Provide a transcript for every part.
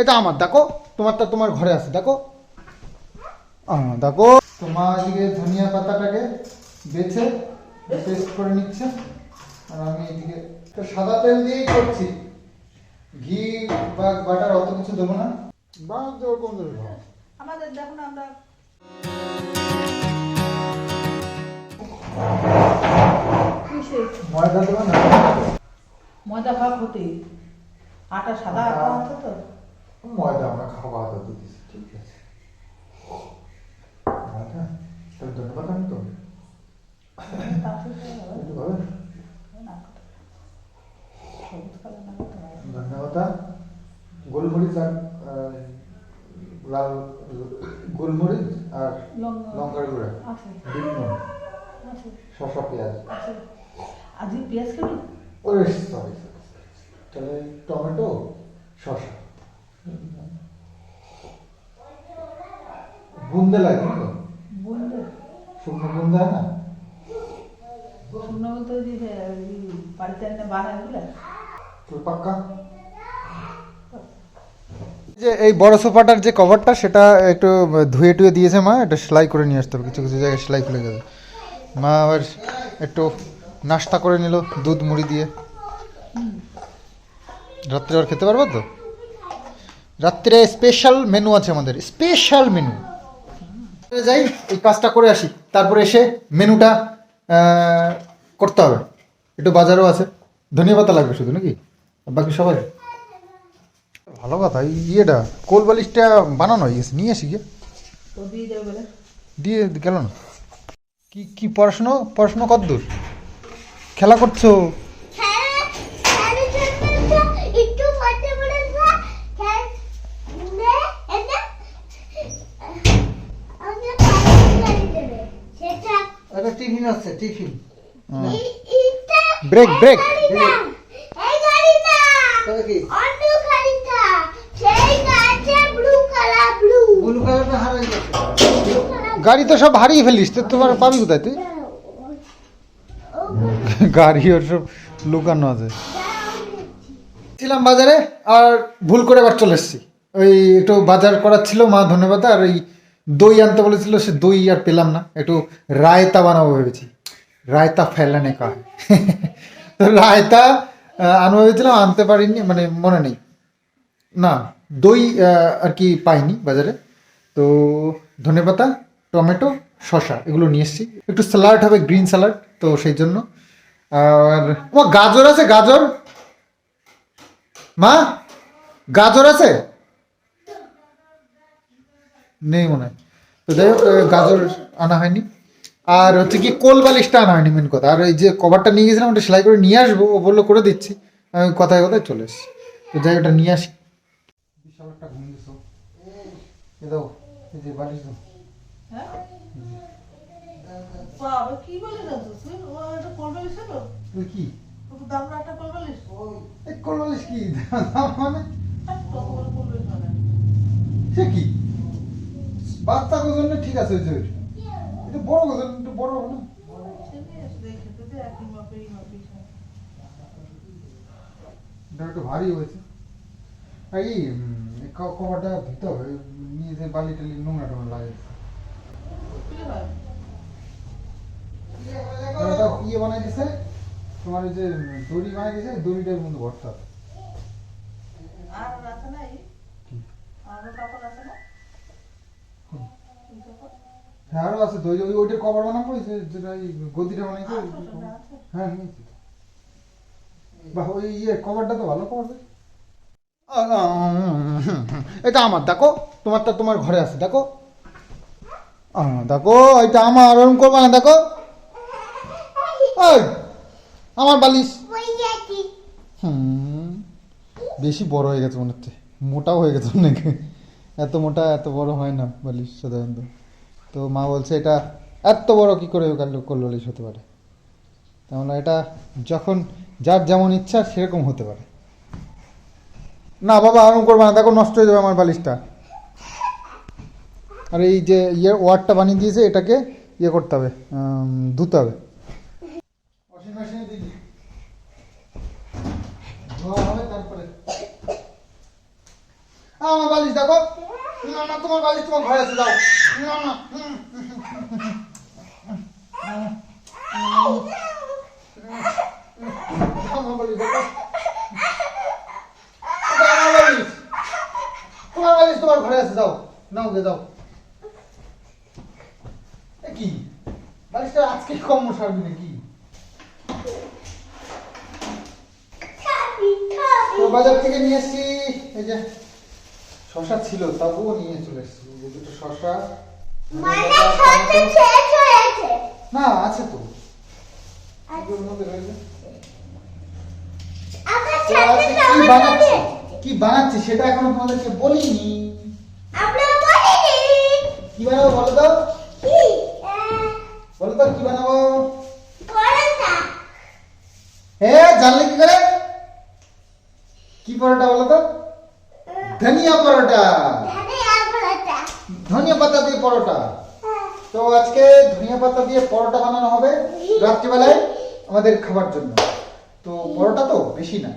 এটা আমার দেখো। তোমারটা তোমার ঘরে আছে দেখো। দেখো। তোমার এদিকে ধনিয়া পাতাটাকে বেছে পেস্ট করে নিচ্ছে। আর আমি এদিকে তো সাদা তেল দিয়েই করছি। ঘি বা বাটার অত কিছু দেবো না। বা দেবো কোন দেবো না। আমাদের দেখুন আমরা ময়দা দেবো না। ময়দা খাওয়া ক্ষতি। আটা সাদা আটা আছে তো? ময়দা আমরা খাওয়া দাওয়া দিতেছি ঠিক আছে ময়দা তাহলে ধন্যবাদ আমি তো। ধন্যবাদ গোলমরিচ আর লাল গোলমরিচ আর লঙ্কা লঙ্কার গুঁড়া আছে বিট নুন আছে শসা পেঁয়াজ আজকে পেঁয়াজ খাবি ওরে সরি তাহলে টমেটো শসা বুন্দে লাগে তো? শুকনো বুন্দে হয় না? শুকনো বলতে ওই যে ওই বাড়িতে এনে বানায় বুঝলে তো পাক্কা? যে এই বড় সোফাটার যে কভারটা সেটা একটু ধুয়ে টুয়ে দিয়েছে মা এটা সেলাই করে নিয়ে আসতে হবে কিছু কিছু জায়গায় সেলাই খুলে যাবে। মা আবার একটু নাস্তা করে নিল দুধ মুড়ি দিয়ে। রাত্রে আর খেতে পারব তো? রাত্রে স্পেশাল মেনু আছে আমাদের স্পেশাল মেনু যাই এই কাজটা করে আসি। তারপরে এসে মেনুটা করতে হবে। একটু বাজারও আছে। ধনিয়া পাতা লাগবে শুধু নাকি? বাকি সবাই? ভালো কথা ইয়েটা কোল বালিশটা বানানো গেছে নিয়ে আসি গিয়ে। দিয়ে গেল না। কি কি পড়াশুনো পড়াশুনো কত দূর খেলা করছ খেলা খেলার জন্য একটু পড়তে পড়েছে খেল নে এটা আমাকে পানি দেবে সেটা একটা টিফিন আছে টিফিন। Break break. গাড়ি তো সব হারিয়ে ফেলিস তো তোমার পাবি কোথায় তুই? গাড়ি ওর সব লুকানো আছে। ছিলাম বাজারে আর ভুল করে আবার চলে এসেছি। ওই একটু বাজার করার ছিল মা ধন্যবাদ আর ওই দই আনতে বলেছিল, সে দই আর পেলাম না। একটু রায়তা বানাবো ভেবেছি। রায়তা ফেলানে কা তো রায়তা আনব ভেবেছিলাম, আনতে পারিনি মানে মনে নেই। না, দই আর কি পাইনি বাজারে। তো ধনেপাতা, টমেটো, শসা, এগুলো নিয়ে এসেছি। একটু স্যালাড হবে, গ্রিন স্যালাড, তো সেই জন্য। আর ও গাজর আছে, গাজর। মা, গাজর আছে? নেই মনে হয়। তো যাই হোক গাজর আনা হয়নি। আর হচ্ছে কি কোল বালিশটা আনা হয়নি মেন কথা। আর এই যে কভারটা নিয়ে গেছিলাম ওটা সেলাই করে নিয়ে আসব ও বলল করে দিচ্ছি। আমি কথায় কথায় চলে এসেছি। তো যাই ওটা নিয়ে আসি। বিশাল একটা ঘুম দিছো এ দাও এই যে বালিশ দাও। হ্যাঁ? কি মানে? সে কি? বাচ্চা জন্য ঠিক আছে ওই যে। এটা বড় গজন একটু বড় হবে না? এটা একটু ভারী হয়েছে। এই কভারটা হবে নিয়ে যে বালি টালি নোংরা টোংরা লাগে ইয়ে বানাই দিছে তোমার ওই যে দড়ি বানাই দিছে দড়িটার মধ্যে ভরতে হবে। আর আছে না আরও কাপড় আছে না এই কাপড়? হ্যাঁ আরও আছে তো ওই যে ওই- ওইটার কভার বানাবো যেটা গদিটা ছোট হ্যাঁ নিয়েছি। বাহ ওই ইয়ে কভারটা তো ভালো কভার এটা আমার দেখো তোমারটা তোমার ঘরে আছে দেখো। দেখো এটা আমার ওরকম করব না দেখো। ওই আমার বালিশ। হুম বেশি বড় হয়ে গেছে মনে হচ্ছে মোটাও হয়ে গেছে অনেক। এত মোটা এত বড় হয় না বালিশ সাধারণত। তো মা বলছে, এটা এত বড় কি করে কাল বালিশ হতে পারে? তাহলে এটা যখন যার যেমন ইচ্ছা সেরকম হতে পারে। না বাবা আরম করবে না, দেখো নষ্ট হয়ে যাবে আমার বালিশটা। আর এই যে ইয়ে ওয়ার্ডটা বানিয়ে দিয়েছে, এটাকে ইয়ে করতে হবে ধুতে হবে। আমার বালিশ দেখো। না না তোমার বালিশ তোমার ঘরে আছে দাও না না যাও। যাও কি? বালিশটা আজকে কম সারবি নাকি খাবি খাবি তো বাজার থেকে নিয়ে এসছি এই যে শশা ছিল তবুও নিয়ে চলে দুটো শশা মানে না আছে তো। কি বানাচ্ছি? সেটা এখনও তোমাদেরকে বলিনি। কি বানাবো বলো তো? বলো তো কি বানাবো? হ্যাঁ জানলে কি করে? কি পরোটা বলো তো? ধনিয়া পরোটা। ধনিয়া পাতা দিয়ে পরোটা। হ্যাঁ। তো আজকে ধনিয়া পাতা দিয়ে পরোটা বানানো হবে রাত্রিবেলায় আমাদের খাবার জন্য। তো পরোটা তো বেশি না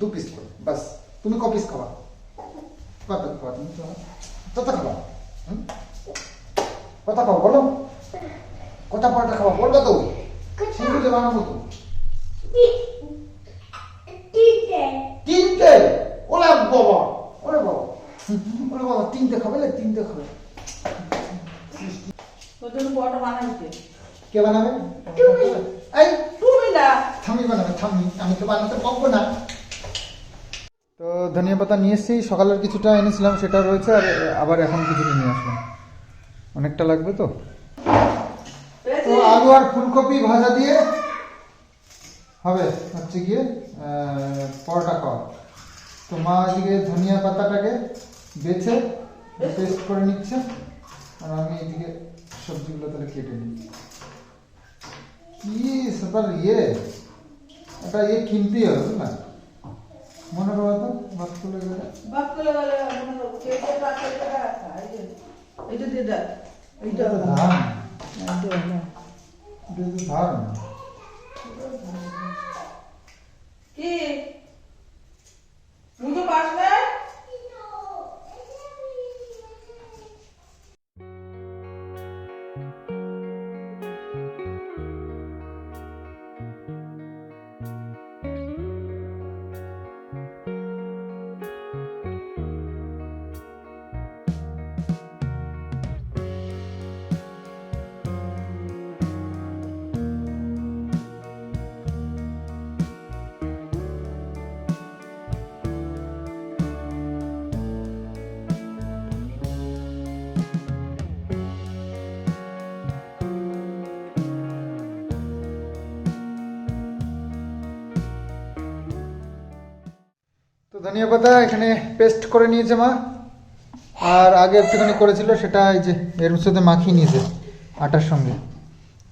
দু পিস করে বাস তুমি ক পিস খাবা? কত খাবা তুমি তো? কত খাবা? হুম? কত খাবা বলো? কথা পরোটা খাবা বলবে তো? বুঝে বানাবো তো। তিনটে। তিনটে? ওরে বাবা। ওরে বাবা তিনটে খাবে না তিনটে খাবে তোর জন্য বড়টা কে বানাবে। এই তুমি না থামি বানাবে থামি আমি তো বানাতে পারব না তো ধনিয়া পাতা নিয়ে এসেছি, সকালের কিছুটা এনেছিলাম, সেটা রয়েছে, আর আবার এখন কিছুটা নিয়ে আসলাম অনেকটা লাগবে তো তো আলু আর ফুলকপি ভাজা দিয়ে হবে, হচ্ছে গিয়ে পরোটা খাওয়া তো মা এদিকে ধনিয়া পাতাটাকে বেছে পেস্ট করে নিচ্ছে। আর আমি এদিকে সবজিগুলো তাহলে কেটে নিই। কি সেটার ইয়ে? এটা ইয়ে কিনতেই হবে বুঝলা? মনে করো তো ভাত গেলে। করে গেলে এইটা দিয়ে দেখ এইটা তো ধান। এটা ধান। কি? না ধনিয়া পাতা এখানে পেস্ট করে নিয়েছে মা। আর আগে একটুখানি করেছিল সেটা এই যে এর সাথে মাখিয়ে নিয়েছে আটার সঙ্গে।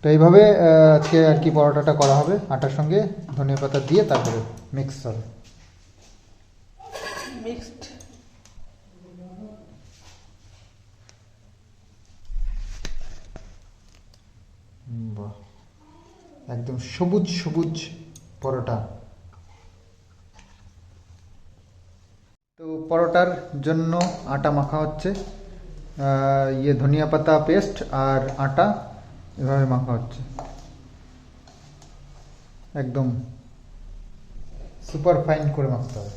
তো এইভাবে আজকে আর কি পরোটাটা করা হবে আটার সঙ্গে ধনিয়া পাতা দিয়ে তারপরে মিক্স হবে। মিক্সড বাহ। একদম সবুজ সবুজ পরোটা। তো পরোটার জন্য আটা মাখা হচ্ছে ইয়ে ধনিয়া পাতা পেস্ট আর আটা এভাবে মাখা হচ্ছে। একদম সুপার ফাইন করে মাখতে হবে।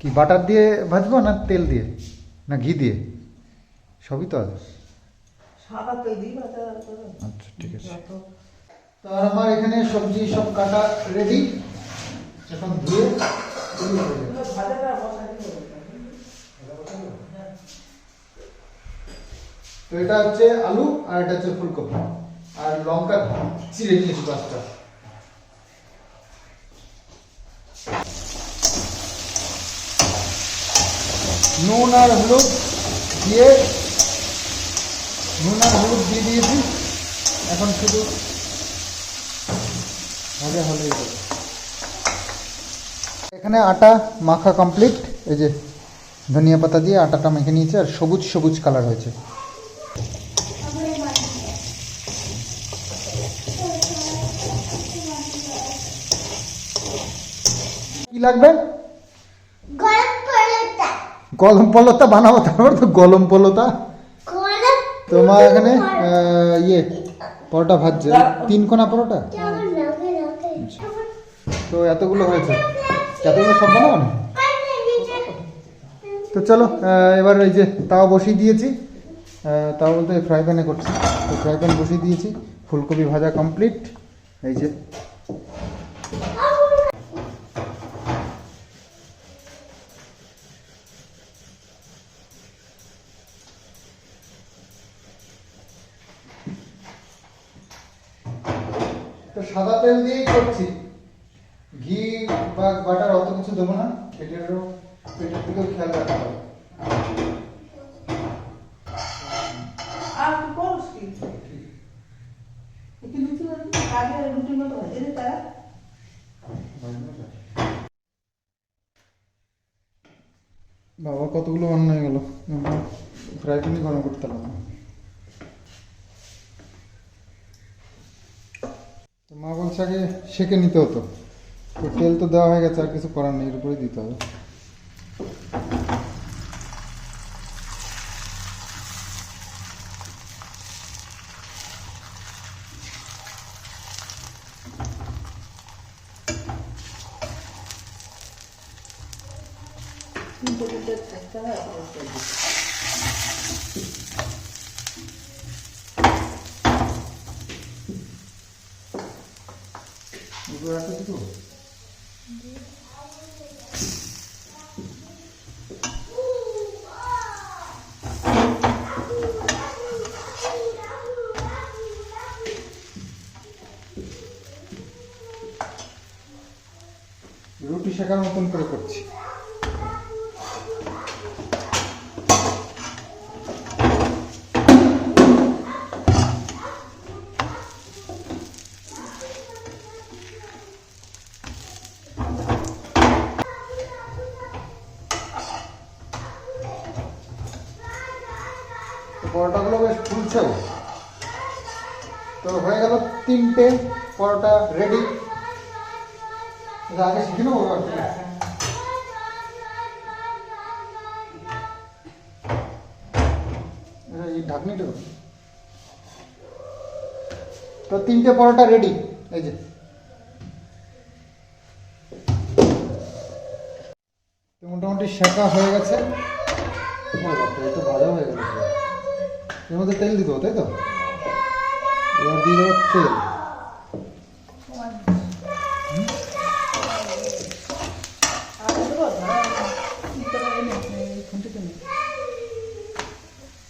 কি বাটার দিয়ে ভাজবো না তেল দিয়ে? না ঘি দিয়ে? সবই তো আছে। সাদা তেল দিই আচ্ছা ঠিক আছে। তো আমার এখানে সবজি সব কাটা রেডি এখন ধুয়ে তো এটা হচ্ছে আলু আর এটা হচ্ছে ফুলকপি। আর লঙ্কা চিড়ে নিয়েছি পাঁচটা। নুন আর হলুদ দিয়ে, নুন আর হলুদ দিয়ে দিয়েছি। এখন শুধু ভাজা হলেই এখানে আটা মাখা কমপ্লিট এই যে ধনিয়া পাতা দিয়ে আটাটা মেখে নিয়েছে আর সবুজ সবুজ কালার হয়েছে। কি লাগবে? গলম পলতা বানাবো তারপর তো গলম পলতা তোমার এখানে ইয়ে পরোটা ভাজছে। তিন কোনা পরোটা? লাগে তো এতগুলো হয়েছে। সব তো চলো এবার এই যে তাও বসিয়ে দিয়েছি। তাও বলতে ফ্রাই প্যানে করছি। তো ফ্রাই প্যান বসিয়ে দিয়েছি। ফুলকপি ভাজা কমপ্লিট এই যে। তো সাদা তেল দিয়েই করছি। বাটার অত কিছু দেবো না। পেটেরও পেটের দিকেও খেয়াল রাখতে হবে। বাবা কতগুলো অন্য হয়ে গেল? ফ্রাই প্যানই গরম করতে পারলাম মা বলছে আগে সেকে নিতে হতো। তেল তো দেওয়া হয়ে গেছে আর কিছু করার নেই এর উপরেই দিতে হবে। তিনটে শেখার মতন করে করছি। পরোটাগুলো বেশ ফুলছে তো হয়ে গেল তিনটে পরোটা রেডি আগে শিখে নেব এই ঢাকনিটা? তো। তিনটে পরোটা রেডি এই যে। মোটামুটি শেখা হয়ে গেছে। এই ভাজা হয়ে পুরো। এর মধ্যে তেল দিতে তাই তো? এবার দিয়ে দেবো তেল আর দেবো না? তিনটে লাগে নে, এই খুন্তিতে নে। এটা নে, দুটো দিয়ে দাও।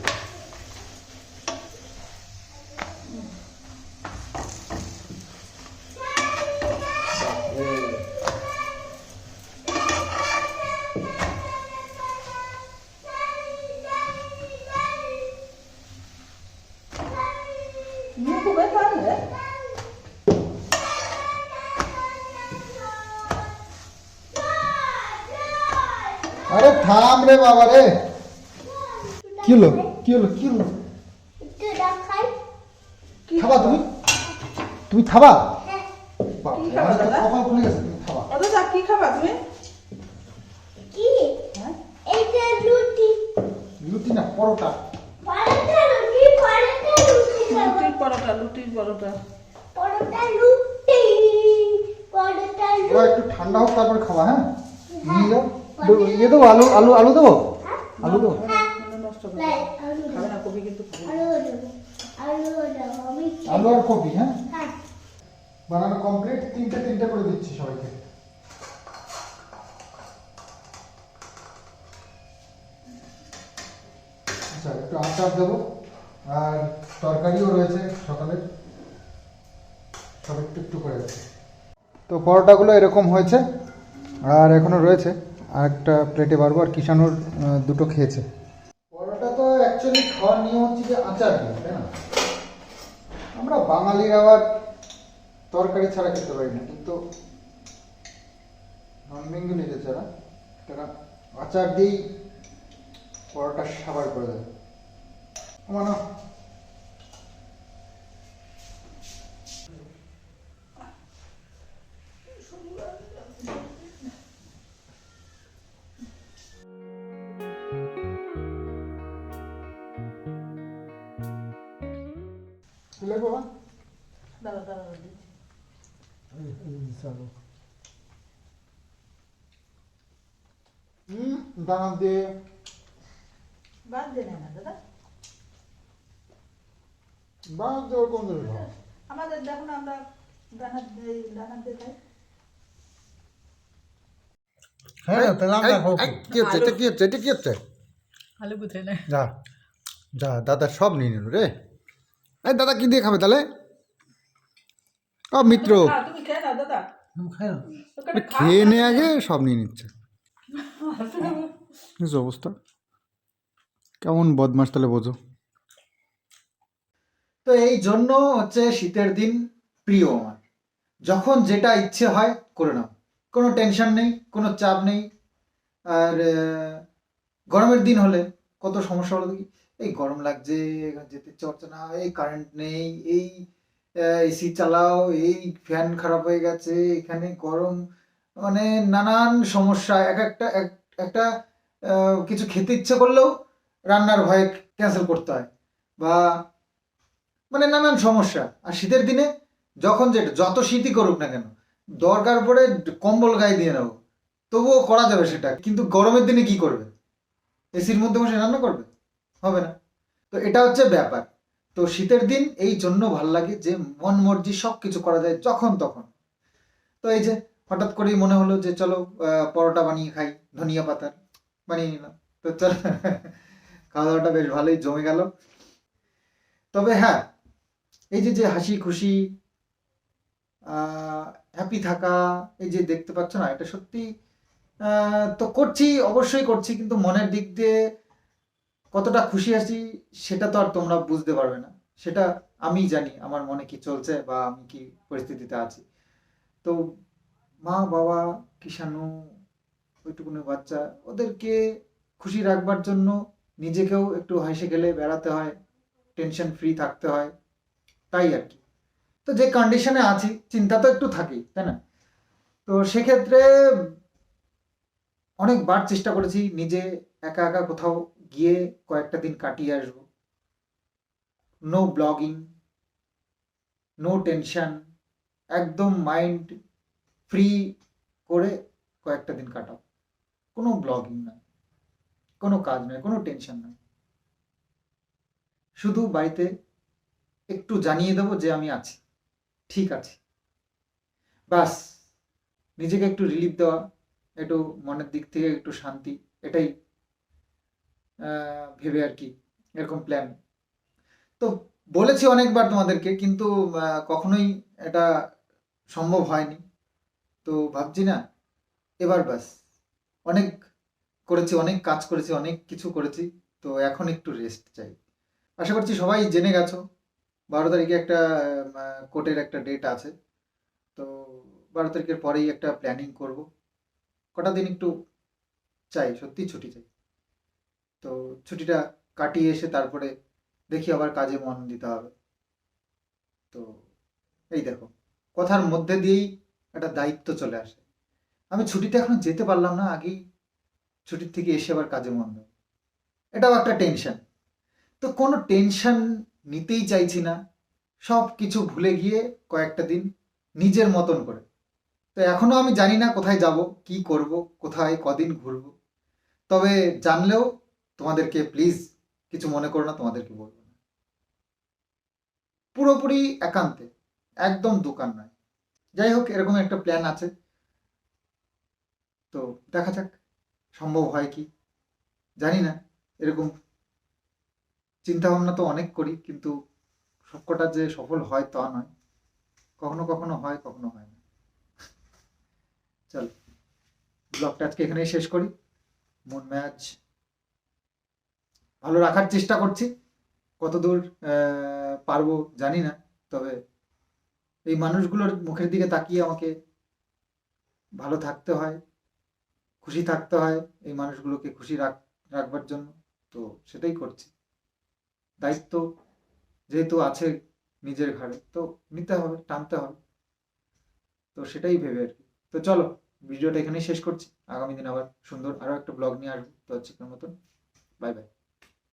বাবা রে কি হলো কি কি তুমি? তুমি হ্যাঁ। খাবা? কপাল খুলে গেছে তুমি কি খাবা তুমি? কি? হ্যাঁ। এইটা রুটি লুটি না পরোটা। পরোটা রুটি পরোটা রুটি খাব। পরোটা লুটির পরোটা। পরোটা রুটি পরোটা এবার একটু ঠান্ডা হোক তারপর খাবা হ্যাঁ? নিয়ে যাও। দে- ইয়ে দেবো, আলু আলু আলু দেবো? আলু দেবো। আলু আর কপি হ্যাঁ? বানানো কমপ্লিট তিনটে তিনটে করে দিচ্ছি সবাইকে। আচ্ছা একটু আচার দেবো, আর তরকারিও রয়েছে সকালে। সব একটু একটু করে তো পরোটাগুলো এরকম হয়েছে, আর এখনও রয়েছে। আর একটা প্লেটে বারবো আর কিষানোর দুটো খেয়েছে। পরোটা তো অ্যাকচুয়ালি খাওয়ার নিয়ম হচ্ছে যে আচার দিয়ে, তাই না? আমরা বাঙালির আবার তরকারি ছাড়া খেতে পারি না, কিন্তু নন বেঙ্গলি যারা, তারা আচার দিয়েই পরোটা সাবার করে দেয়। মানে বাবা দাঁড়া দাঁড়া দিচ্ছি হুম দানা দিয়ে বাদ দে না দাদা দিয়ে ওরকম করে খাও। আমাদের দেখুন আমরা দানা দিয়ে দানা দিয়ে খাই হ্যাঁ তাহলে আমরা খাব কি হচ্ছে এটা কি হচ্ছে এটা কি হচ্ছে আলু গুথে নেয় যা যা দাদা সব নিয়ে নিল রে এই দাদা কি দিয়ে খাবে তাহলে? ও মিত্র। খেয়ে নে আগে সব নিয়ে নিচ্ছে। অবস্থা। কেমন বদমাস তাহলে বোঝো। তো এই জন্য হচ্ছে শীতের দিন প্রিয় আমার। যখন যেটা ইচ্ছে হয় করে নাও। কোনো টেনশন নেই কোনো চাপ নেই। আর গরমের দিন হলে কত সমস্যা হলো দেখি। এই গরম লাগছে যেতে ইচ্ছে করছে না, এই কারেন্ট নেই, এই এসি চালাও, এই ফ্যান খারাপ হয়ে গেছে, এখানে গরম মানে নানান সমস্যা, এক একটা, এক- একটা কিছু খেতে ইচ্ছে করলেও রান্নার ভয়ে ক্যান্সেল করতে হয়, বা মানে নানান সমস্যা, আর শীতের দিনে যখন যেটা যত শীতই করুক না কেন, দরকার পড়ে কম্বল গায়ে দিয়ে নেব তবুও করা যাবে সেটা, কিন্তু গরমের দিনে কি করবে? এসির মধ্যে বসে রান্না করবে? হবে না। তো এটা হচ্ছে ব্যাপার। তো শীতের দিন এই জন্য ভালো লাগে যে মন মর্জি সব কিছু করা যায় যখন তখন। তো এই যে হঠাৎ করেই মনে হলো যে চলো পরোটা বানিয়ে খাই, ধনিয়া পাতার বানিয়ে নিলাম। তো চলো খাওয়া দাওয়াটা বেশ ভালোই জমে গেল। তবে হ্যাঁ এই যে যে হাসি খুশি হ্যাপি থাকা, এই যে দেখতে পাচ্ছ না, এটা সত্যি তো করছি, অবশ্যই করছি, কিন্তু মনের দিক দিয়ে কতটা খুশি আছি সেটা তো আর তোমরা বুঝতে পারবে না। সেটা আমি জানি, আমার মনে কি চলছে বা আমি কি পরিস্থিতিতে আছি। তো মা, বাবা, কিষাণু, ওইটুকুনি বাচ্চা, ওদেরকে খুশি রাখবার জন্য নিজেকেও একটু হেসে গেলে বেড়াতে হয় টেনশন ফ্রি থাকতে হয়, তাই আর কি। তো যে কন্ডিশনে আছি, চিন্তা তো একটু থাকেই, তাই না? তো সেক্ষেত্রে অনেকবার চেষ্টা করেছি নিজে একা একা কোথাও গিয়ে কয়েকটা দিন কাটিয়ে আসব। নো ব্লগিং নো টেনশন একদম মাইন্ড ফ্রি করে কয়েকটা দিন কাটাও। কোনো ব্লগিং নয় কোনো কাজ নয়, কোনো টেনশন নয়। শুধু বাড়িতে একটু জানিয়ে দেবো যে আমি আছি, ঠিক আছে। বাস নিজেকে একটু রিলিফ দেওয়া, একটু মনের দিক থেকে একটু শান্তি, এটাই ভেবে আর কি, এরকম প্ল্যান তো বলেছি অনেকবার তোমাদেরকে, কিন্তু কখনোই এটা সম্ভব হয়নি। তো ভাবছি না, এবার বাস অনেক করেছি, অনেক কাজ করেছি, অনেক কিছু করেছি, তো এখন একটু রেস্ট চাই। আশা করছি সবাই জেনে গেছো, বারো তারিখে একটা কোর্টের একটা ডেট আছে। তো বারো তারিখের পরেই একটা প্ল্যানিং করব। কটা দিন একটু চাই সত্যি ছুটি চাই। তো ছুটিটা কাটিয়ে এসে তারপরে দেখি আবার কাজে মন দিতে হবে। তো এই দেখো, কথার মধ্যে দিয়েই একটা দায়িত্ব চলে আসে। আমি ছুটিতে এখনও যেতে পারলাম না, আগেই ছুটির থেকে এসে আবার কাজে মন দেবো। এটাও একটা টেনশন। তো কোনো টেনশন নিতেই চাইছি না, সব কিছু ভুলে গিয়ে কয়েকটা দিন নিজের মতন করে। তো এখনও আমি জানি না কোথায় যাব, কি করব, কোথায়, কদিন ঘুরবো। তবে জানলেও তোমাদেরকে প্লিজ কিছু মনে করো না, তোমাদেরকে বলব না। পুরোপুরি একান্তে, একদম দোকান নয় যাই হোক, এরকম একটা প্ল্যান আছে। তো দেখা যাক, সম্ভব হয় কি? জানি না, এরকম চিন্তা ভাবনা তো অনেক করি, কিন্তু সবকটা যে সফল হয় তা নয়। কখনো কখনো হয় কখনো হয় না। চল, ব্লগটা আজকে এখানেই শেষ করি। মন ম্যাচ ভালো রাখার চেষ্টা করছি। কতদূর পারব জানি না, তবে এই মানুষগুলোর মুখের দিকে তাকিয়ে আমাকে ভালো থাকতে হয়, খুশি থাকতে হয়, এই মানুষগুলোকে খুশি রাখ, রাখবার জন্য। তো সেটাই করছি। দায়িত্ব যেহেতু আছে নিজের ঘরে তো নিতে হবে, টানতে হবে। তো সেটাই ভেবে আর কি। তো চলো, ভিডিওটা এখানেই শেষ করছি। আগামী দিন আবার সুন্দর আরও একটা ব্লগ নিয়ে আসব। তো আজকের মতন বাই বাই